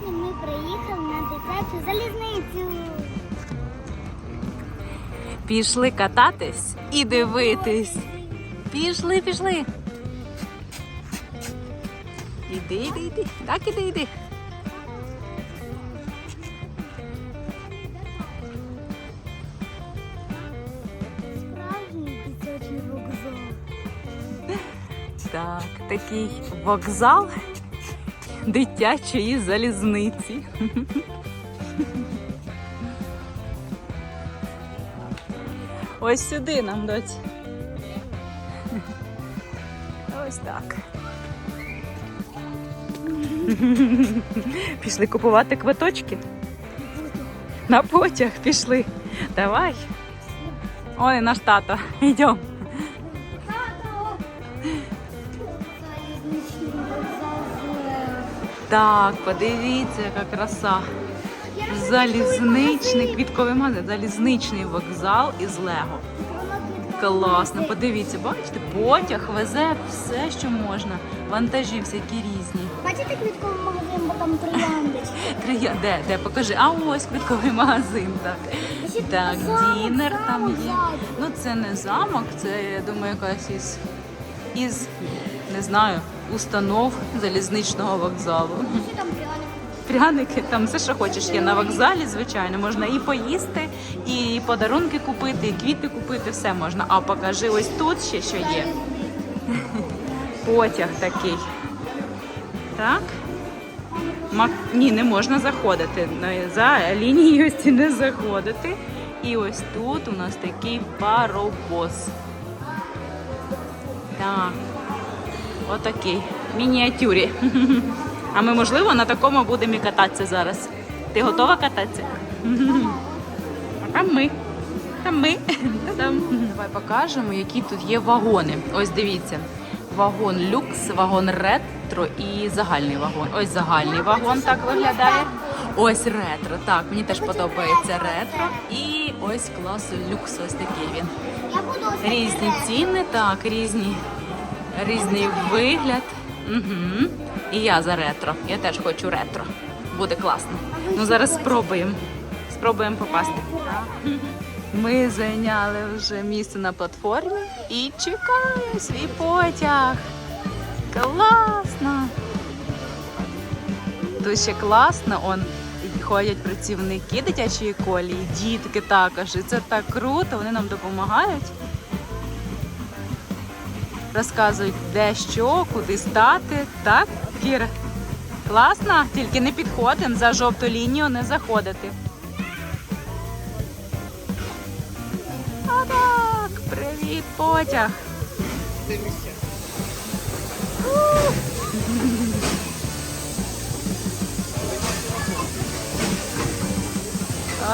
Сьогодні ми приїхали на дитячу залізницю. Пішли кататись і дивитись. Пішли, пішли. Іди, іди, іди. Так, іди, іди. Справжній дитячий вокзал. Так, такий вокзал дитячої залізниці. Ось сюди нам доць. Ось так. Пішли купувати квиточки. На потяг пішли. Давай. Ой, наш тато. Йдемо. Так, подивіться, яка краса. Залізничний квітковий магазин, залізничний вокзал із Лего. Класно, подивіться, бачите, потяг везе все, що можна. Вантажі всякі різні. Бачите квітковий магазин, бо там трояндочки. Трия- Де, де, покажи. А ось квітковий магазин, так. Ще Так, замок, дінер там замок є. ззаду. Ну це не замок, це, я думаю, якась із, із не знаю, установ залізничного вокзалу. Пряники, там все, що хочеш, є на вокзалі, звичайно. Можна і поїсти, і подарунки купити, і квіти купити, все можна. А покажи ось тут ще що є. Потяг такий. Так? Мак... Ні, не можна заходити. За лінією ось не заходити. І ось тут у нас такий паровоз. Так. Отакий. Мініатюрі. А ми, можливо, на такому будемо і кататися зараз. Ти готова кататися? А там ми. Там ми. Та-дам. Давай покажемо, які тут є вагони. Ось дивіться. Вагон люкс, вагон ретро і загальний вагон. Ось загальний вагон так виглядає. Ось ретро. Так, мені теж подобається ретро. І ось класу люкс. Ось такий він. Різні ціни, так, різні, різний вигляд. Угу. І я за ретро. Я теж хочу ретро. Буде класно. Ну зараз спробуємо. Спробуємо попасти. Ми зайняли вже місце на платформі і чекаємо свій потяг. Класно! Ще класно, он ходять працівники дитячої колії, дітки також. І це так круто, вони нам допомагають. Розказують, де що, куди стати. Так, Кіра? Класно, тільки не підходимо за жовту лінію, не заходити. А так, привіт, потяг.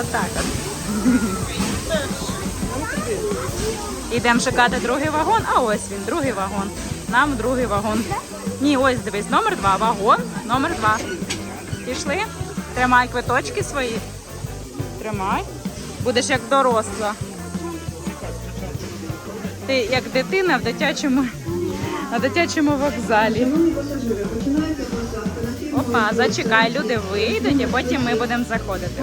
Отак от. Ідемо шукати другий вагон, а ось він, другий вагон. Нам другий вагон. Ні, ось дивись, номер два. Вагон, номер два. Пішли. Тримай квиточки свої. Тримай. Будеш як доросла. Ти як дитина в дитячому, на дитячому вокзалі. Опа, зачекай, люди вийдуть, і потім ми будемо заходити.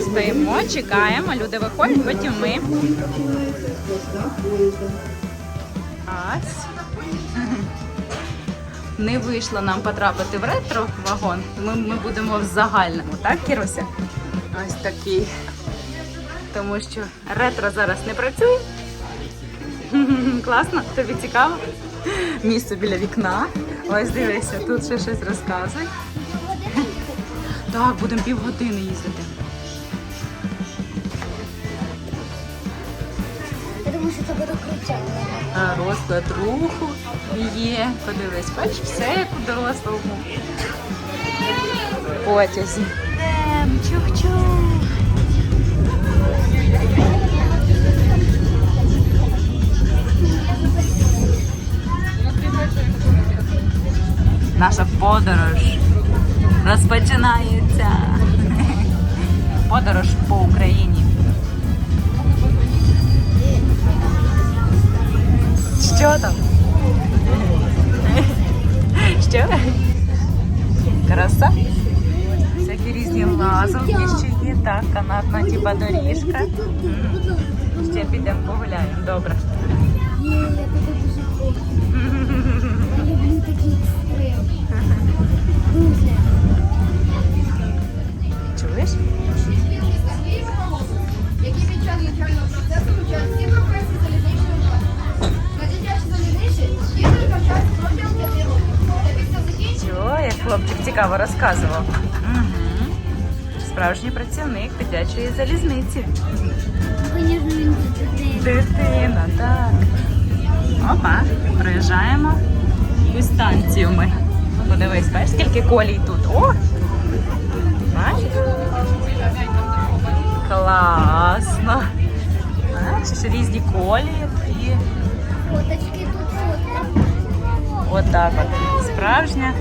Стоїмо, чекаємо, люди виходять, потім ми. Ась. Не вийшло нам потрапити в ретро вагон. Ми, ми будемо в загальному, так, Кіруся? Ось такий. Тому що ретро зараз не працює. Класно, тобі цікаво? Місце біля вікна. Ось дивися, тут ще щось розказуй. Так, будемо півгодини їздити. Я думаю, що це буде кричати. А, Розклад руху є. Подивись, бачиш, все як у дорослому. Потязі. Ем, чух-чух. Наша подорож розпочинається. Подорож по Україні. Що там? Що? Краса. Всякі різні лазовки ще є, так, канатна типа доріжка. М. Ще підемо погуляємо, добре. Хлопчик цікаво розказував. Угу. Справжній працівник дитячої залізниці. Дитина. Так. Опа, приїжджаємо у станцію ми. Подивись, бачиш, скільки колій тут. О! Бачиш? Класно. Бачиш, різні колії і тут отак от. Справжня.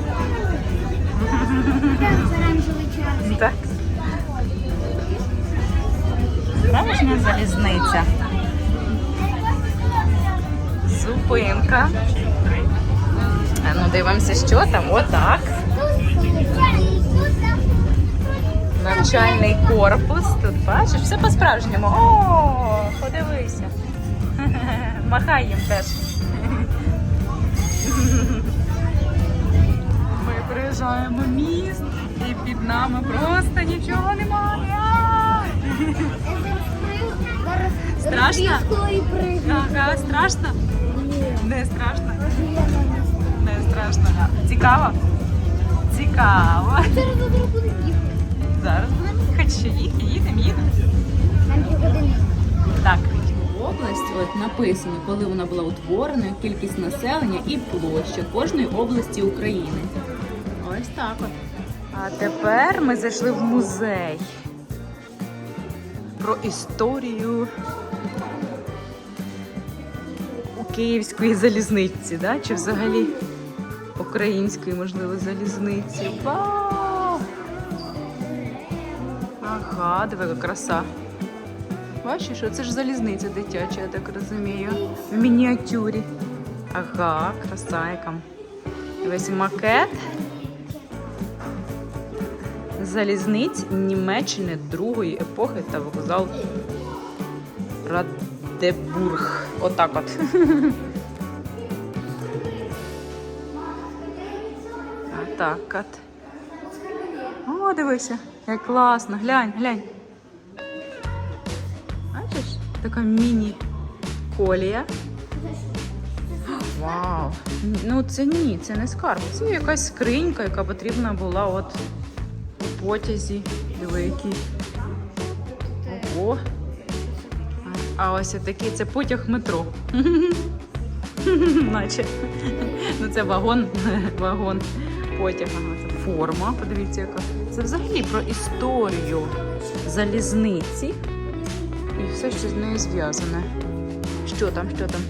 Справжня залізниця. Зупинка. А ну дивимося, що там. Отак. Навчальний корпус. Тут бачиш, все по-справжньому. О, подивися. Махай їм теж. Ми міст і під нами просто нічого немає. Страшно? Ага, страшно? Не страшно. Не страшно. Цікаво? Цікаво. Зараз буде їхати. Зараз будемо їхати ще їхати, їдемо, їдемо. Так. Область от написано, коли вона була утворена, кількість населення і площа кожної області України. Ось так от. А тепер ми зайшли в музей про історію у Київської залізниці, да? чи взагалі української, можливо, залізниці. Вау! Ага, диви, яка краса. Бачиш, це ж залізниця дитяча, я так розумію. В мініатюрі. Ага, краса яка. Весь макет. Залізниць Німеччини другої епохи та вокзал Радебург. Отак от. Отак от. О, дивися, як класно. Глянь, глянь. Бачиш? Така міні-колія. Вау! Ну це ні, це не скарб. Це якась скринька, яка потрібна була от у потязі. Диви, який. Ого. А ось такий це потяг метро. Наче. Ну це вагон, вагон потяг. Ага, це форма. Подивіться, яка. Це взагалі про історію залізниці. І все, що з нею зв'язане. Що там, що там?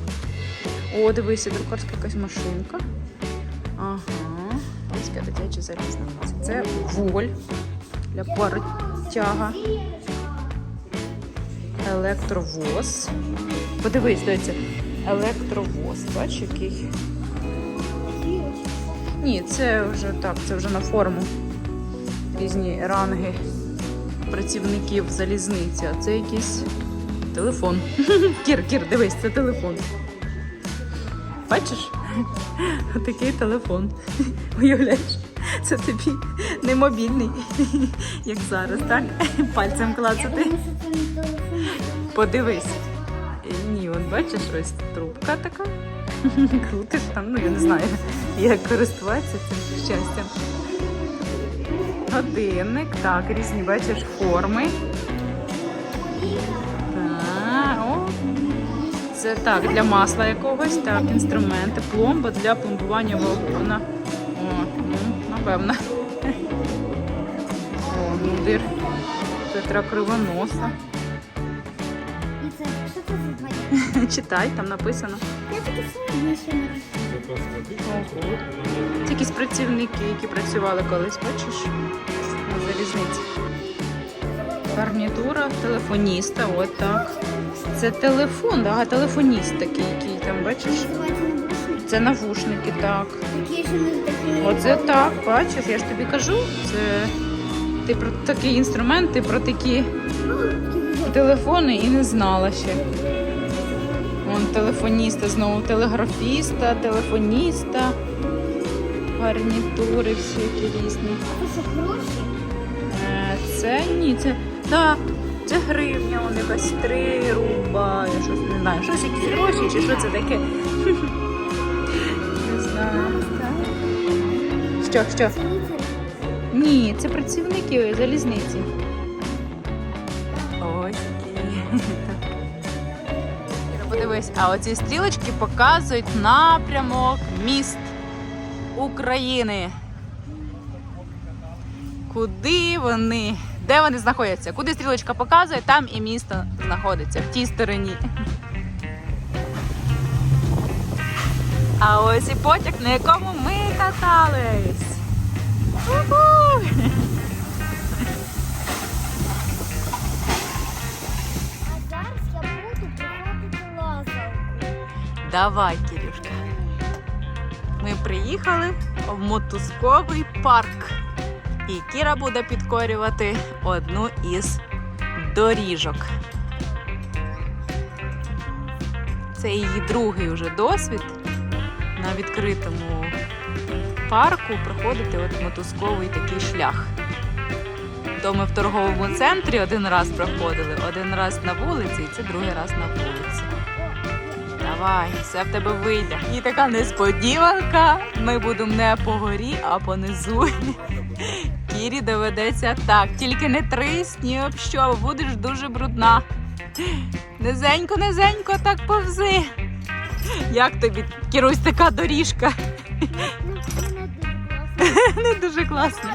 О, дивися, друкарська якась машинка. Дитяча залізниця. Це воль для паротяга. Електровоз. Подивись, дивіться. Електровоз. Бачиш, який? Ні, це вже так, це вже на форму. Різні ранги працівників залізниці, а це якийсь телефон. Кір, Кір, дивись, це телефон. Бачиш? Отакий телефон. Уявляєш? Це тобі не мобільний, як зараз, так? Пальцем клацати. Подивись. Ні, от бачиш, ось трубка така. Крутиш там, ну я не знаю, як користуватися цим щастям. Годинник, так, різні, бачиш, форми. О. Це так, для масла якогось, так, інструменти, пломба для пломбування вагона. Ну, напевно. О, мундир Петра Кривоноса. І це, що це за твоє? Читай, там написано. Я таке сьогодні ще не Ого. Це якісь працівники, які працювали колись, бачиш, на залізниці. Гарнітура телефоніста, от так. Це телефон, да, телефоніст такий, який там, бачиш. набушник. Це навушники, так. Оце так, бачиш, я ж тобі кажу. Це ти про такий інструмент, ти про такі телефони і не знала ще. Вон телефоніста, знову телеграфіста, телефоніста, гарнітури всякі різні. А Це гроші? Е, Це ні, це да, це гривня, он якась три руба, я щось не знаю, щось якісь гроші чи що це таке. Що, що? Ні, це працівники залізниці. Ось Подивись, а оці стрілочки показують напрямок міст України. Куди вони? Де вони знаходяться? Куди стрілочка показує, там і місто знаходиться, в тій стороні. А ось і потяг, на якому ми катались. Уху! А зараз я буду проходити лазалку. Давай, Кирюшка. Ми приїхали в мотузковий парк. І Кіра буде підкорювати одну із доріжок. Це її другий уже досвід на відкритому парку проходити от мотузковий такий шлях. То ми в торговому центрі один раз проходили, один раз на вулиці, і це другий раз на вулиці. Давай, все в тебе вийде. І така несподіванка. Ми будемо не по горі, а понизу. Кірі доведеться так. Тільки не трисні, об що, будеш дуже брудна. Низенько, низенько, так повзи. Як тобі, Кірусь, така доріжка? Ну, Не дуже класно.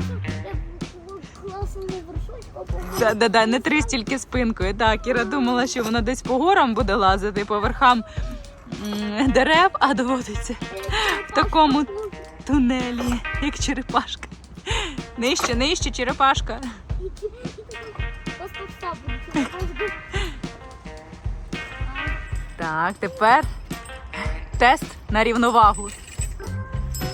Да, да, да, не трись тільки спинкою. Так, Кіра думала, що вона десь по горам буде лазити, по верхам м, дерев, а доводиться в такому тунелі, як черепашка. Нижче, нижче, черепашка. Так, тепер тест на рівновагу.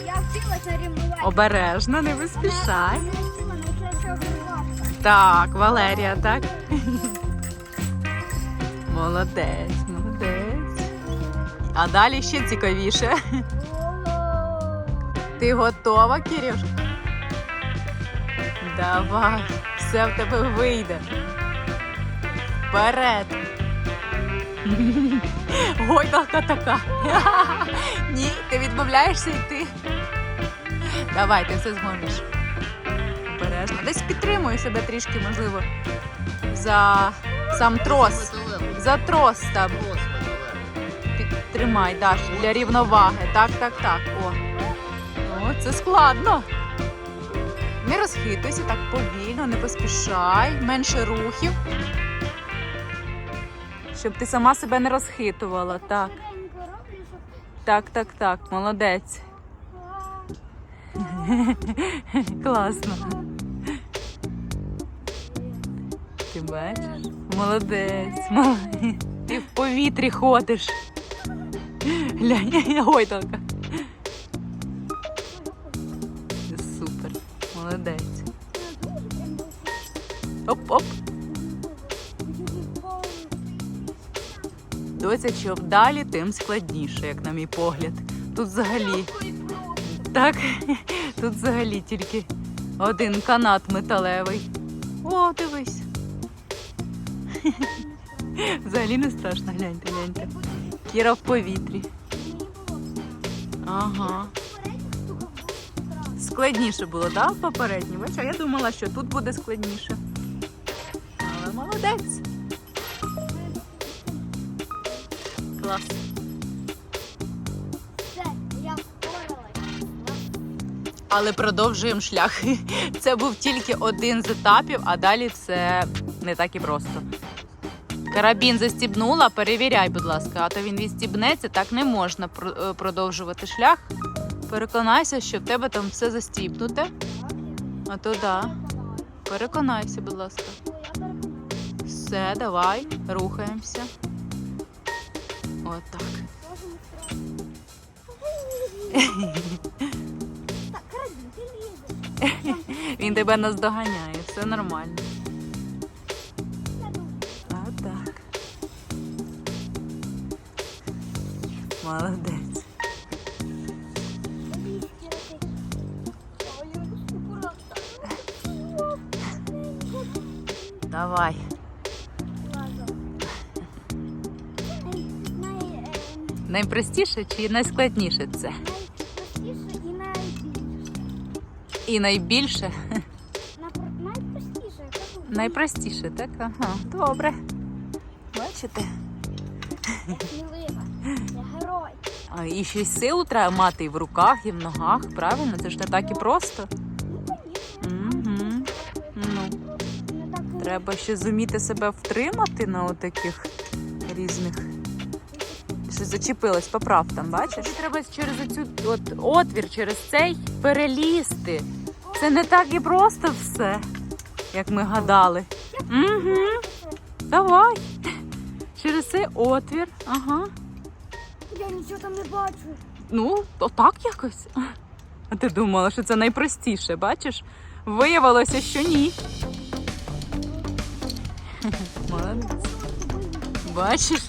Я вчилася рівнувати. Обережно, не вчила, що Так, Валерія, так? Молодець, молодець. А далі ще цікавіше. Ти готова, Кирюшка? Давай, все в тебе вийде. Вперед. Гойдалка така. Ні, ти відмовляєшся йти. Давай, ти все зможеш. Обережно. Десь підтримуй себе трішки, можливо, за сам трос. За трос там. Підтримай, Даш, для рівноваги. Так, так, так. О. О, це складно. Не розхитуйся так повільно, не поспішай, менше рухів. Щоб ти сама себе не розхитувала. Так, так, так, так. Молодець. Класно. Ти бачиш? Молодець. молодець. Ти в повітрі ходиш. Глянь, гойдалка. Супер. Молодець. Оп-оп. Доця, чим далі, тим складніше, як на мій погляд. Тут взагалі. Так, тут взагалі тільки один канат металевий. О, дивись. Взагалі не страшно, гляньте, гляньте. Кіра в повітрі. Ага. Складніше було, так, в попередній? Бачиш, а я думала, що тут буде складніше. Але молодець. Клас. все, я. Але продовжуємо шлях. Це був тільки один з етапів, а далі це не так і просто. Карабін застібнула, перевіряй, будь ласка, а то він відстібнеться, так не можна е, продовжувати шлях. Переконайся, що в тебе там все застібнуте. А то да. Переконайся, будь ласка. Все, давай, рухаємося. Отак. Він тебе наздоганяє, все нормально. Я думаю, А так. Молодець. Давай. Найпростіше чи найскладніше це? Найпростіше і найбільше. І найбільше? Найпростіше, Найпростіше, так? Ага. Добре. Бачите? Я герой. А і ще й силу треба мати і в руках, і в ногах, правильно? Це ж не так і просто. Ну, треба ще зуміти себе втримати на отаких різних. Що зачепилась, поправ там, бачиш? Тобі треба через цю от отвір, через цей перелізти. Це не так і просто все, як ми гадали. Угу. Давай. Через цей отвір. Ага. Я нічого там не бачу. Ну, отак якось. А ти думала, що це найпростіше, бачиш? Виявилося, що ні. Молодець. Бачиш?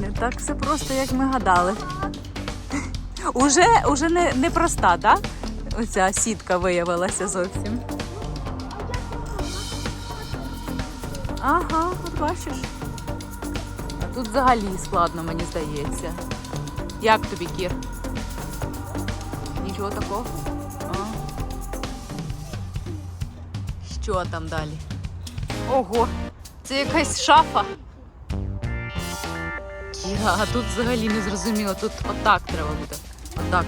Не так все просто, як ми гадали. Уже, уже не, не проста, так? Оця сітка виявилася зовсім. Ага, от бачиш. А тут взагалі складно, мені здається. Як тобі, Кір? Нічого такого? А. Що там далі? Ого, це якась шафа. А тут взагалі не зрозуміло. Тут отак треба буде. Отак.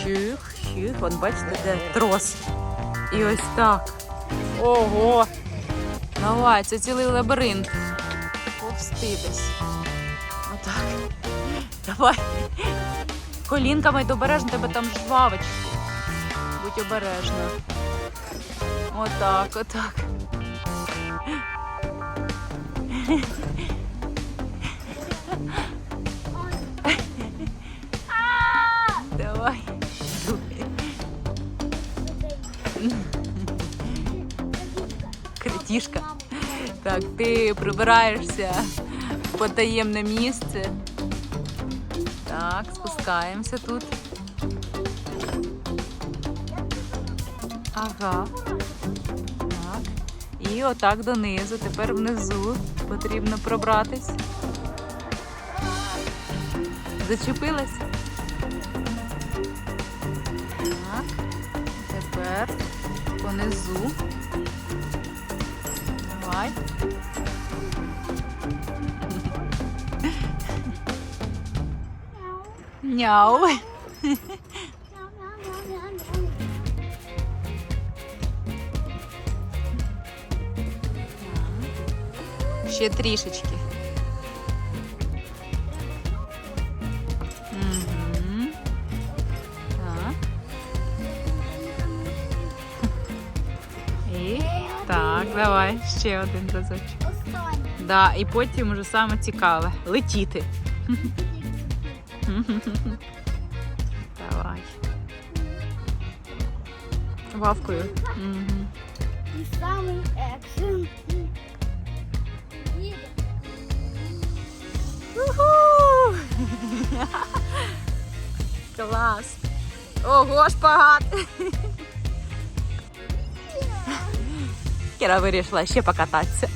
Щих, щих. Вон бачите, де трос. І ось так. Ого. Давай, це цілий лабіринт. Повстидись. Отак. Давай. Колінками й обережно, тебе там жвавочки. Будь обережна. Отак, отак. Кретішка. Так, ти прибираєшся в потаємне місце. Так, спускаємося тут. Ага. Так. І отак донизу. Тепер внизу потрібно пробратись. Зачепилась? Так. Тепер понизу. Давай. Няу. Ще трішечки. Ще один разочок. Останнє. Да, і потім вже саме цікаве летіти. Давай. Вавкою. Мгм. І самий екшен. Уху! Клас! Ого, шпагат! Кіра вирішила ще покататися.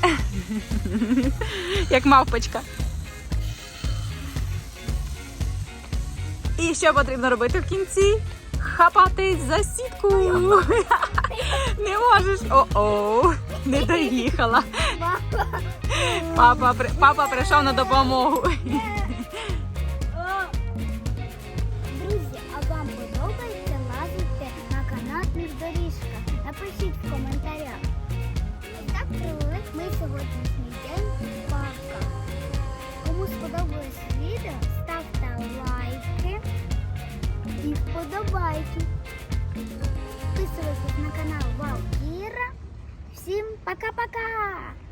Як мавпочка. І що потрібно робити в кінці? Хапатись за сітку. Не можеш. О-о, не доїхала. Папа, папа прийшов на допомогу. Друзі, а вам подобається лазити на канатних доріжках? Напишіть в коментарях. сьогоднішній день в парках. Кому сподобалось відео, ставте лайки і вподобайки. Підписуйтесь на канал Валкіра. Всім пока-пока!